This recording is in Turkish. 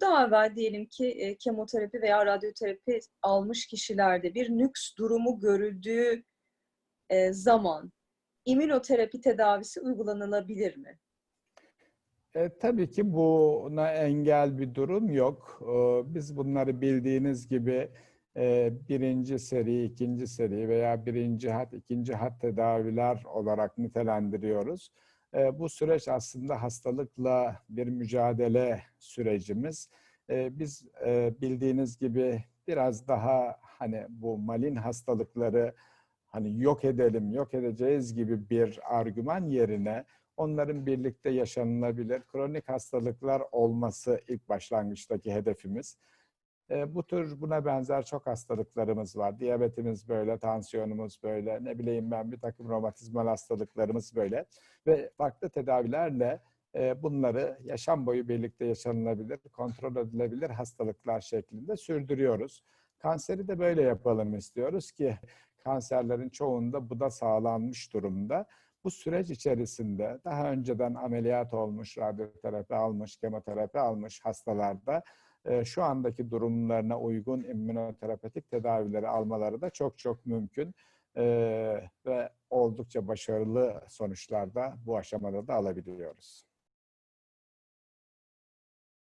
daha evvel diyelim ki e, kemoterapi veya radyoterapi almış kişilerde bir nüks durumu görüldüğü e, zaman immünoterapi tedavisi uygulanılabilir mi? E, tabii ki buna engel bir durum yok. E, biz bunları bildiğiniz gibi e, birinci seri, ikinci seri veya birinci hat, ikinci hat tedaviler olarak nitelendiriyoruz. E, bu süreç aslında hastalıkla bir mücadele sürecimiz. E, biz e, bildiğiniz gibi biraz daha hani bu malin hastalıkları hani yok edelim, yok edeceğiz gibi bir argüman yerine onların birlikte yaşanılabilir kronik hastalıklar olması ilk başlangıçtaki hedefimiz. E, bu tür buna benzer çok hastalıklarımız var. Diyabetimiz böyle, tansiyonumuz böyle, ne bileyim ben bir takım romatizmal hastalıklarımız böyle. Ve farklı tedavilerle e, bunları yaşam boyu birlikte yaşanılabilir, kontrol edilebilir hastalıklar şeklinde sürdürüyoruz. Kanseri de böyle yapalım istiyoruz ki kanserlerin çoğunda bu da sağlanmış durumda. Bu süreç içerisinde daha önceden ameliyat olmuş, radyoterapi almış, kemoterapi almış hastalarda şu andaki durumlarına uygun immünoterapetik tedavileri almaları da çok çok mümkün ve oldukça başarılı sonuçlar da bu aşamada da alabiliyoruz.